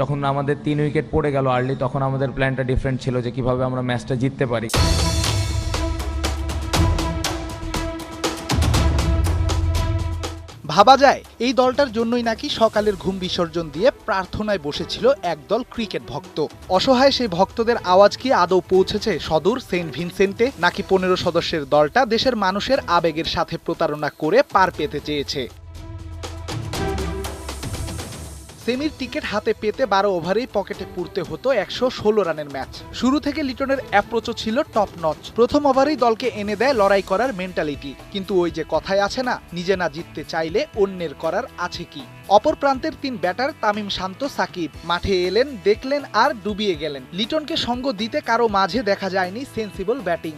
যখন আমাদের তিন উইকেট পড়ে গেল আর্লি, তখন আমাদের প্ল্যানটা ডিফারেন্ট ছিল যে কীভাবে আমরা ম্যাচটা জিততে পারি। ভাবা যায়, এই দলটার জন্যই নাকি সকালের ঘুম বিসর্জন দিয়ে প্রার্থনায় বসেছিল একদল ক্রিকেট ভক্ত। অসহায় সেই ভক্তদের আওয়াজ কি আদৌ পৌঁছেছে সদূর সেন্ট ভিনসেন্টে? নাকি পনেরো সদস্যের দলটা দেশের মানুষের আবেগের সাথে প্রতারণা করে পার পেতে চেয়েছে? সেমির টিকিট হাতে পেতে বারো ওভারেই পকেটে পুরতে হতো একশো ষোলো রানের ম্যাচ। শুরু থেকে লিটনের অ্যাপ্রোচও ছিল টপ নচ প্রথম ওভারেই দলকে এনে দেয় লড়াই করার মেন্টালিটি কিন্তু ওই যে কথায় আছে না, নিজে না জিততে চাইলে অন্যের করার আছে কি? অপর প্রান্তের তিন ব্যাটার তামিম শান্ত, সাকিব। মাঠে এলেন, দেখলেন আর ডুবিয়ে গেলেন। লিটনকে সঙ্গ দিতে কারও মাঝে দেখা যায়নি সেন্সিবল ব্যাটিং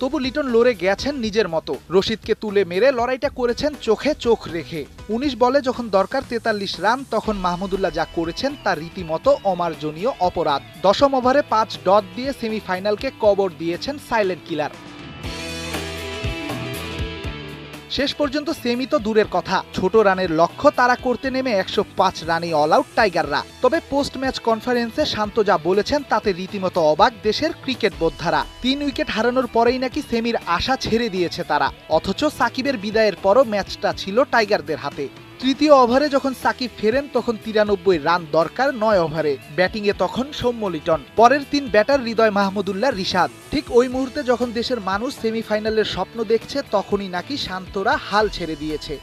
তবু লিটন লড়ে গেছেন নিজের মতো। রশিদকে তুলে মেরে লড়াইটা করেছেন চোখে চোখ রেখে। উনিশ বলে যখন দরকার তেতাল্লিশ রান, তখন মাহমুদুল্লাহ যা করেছেন তার রীতিমতো অমার্জনীয় অপরাধ। দশম ওভারে পাঁচ ডট দিয়ে সেমিফাইনালকে কবর দিয়েছেন সাইলেন্ট কিলার। শেষ পর্যন্ত সেমি তো দূরের কথা। ছোট রানের লক্ষ্য তারা করতে নেমে একশো পাঁচ রানে অল আউট টাইগাররা তবে পোস্ট ম্যাচ কনফারেন্সে শান্ত যা বলেছেন, তাতে রীতিমতো অবাক দেশের ক্রিকেট বোদ্ধারা। তিন উইকেট হারানোর পরেই নাকি সেমির আশা ছেড়ে দিয়েছে তারা। অথচ সাকিবের বিদায়ের পরও ম্যাচটা ছিল টাইগারদের হাতে। তৃতীয় ওভারে যখন সাকিব ফেরেন, তখন তিরানব্বই রান দরকার, নয় ওভারে। ব্যাটিংয়ে তখন সৌম্য লিটন। পরের তিন ব্যাটার হৃদয় মাহমুদুল্লাহ রিশাদ। ঠিক ওই মুহূর্তে যখন দেশের মানুষ সেমিফাইনালের স্বপ্ন দেখছে, তখনই নাকি শান্তরা হাল ছেড়ে দিয়েছে।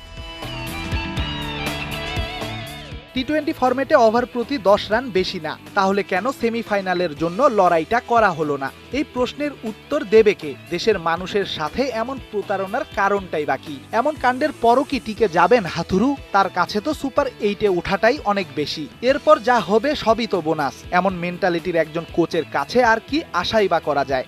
টি টোয়েন্টি ফরম্যাটে ওভার প্রতি দশ রান বেশি না। তাহলে কেন সেমিফাইনালের জন্য লড়াইটা করা হলো না? এই প্রশ্নের উত্তর দেবে কে? দেশের মানুষের সাথে এমন প্রতারণার কারণটাই বাকি এমন কাণ্ডের পরও কি টিকে যাবেন হাথুরু তার কাছে তো সুপার এইটে ওঠাটাই অনেক বেশি। এরপর যা হবে সবই তো বোনাস এমন মেন্টালিটির একজন কোচের কাছে আর কি আশাই বা করা যায়?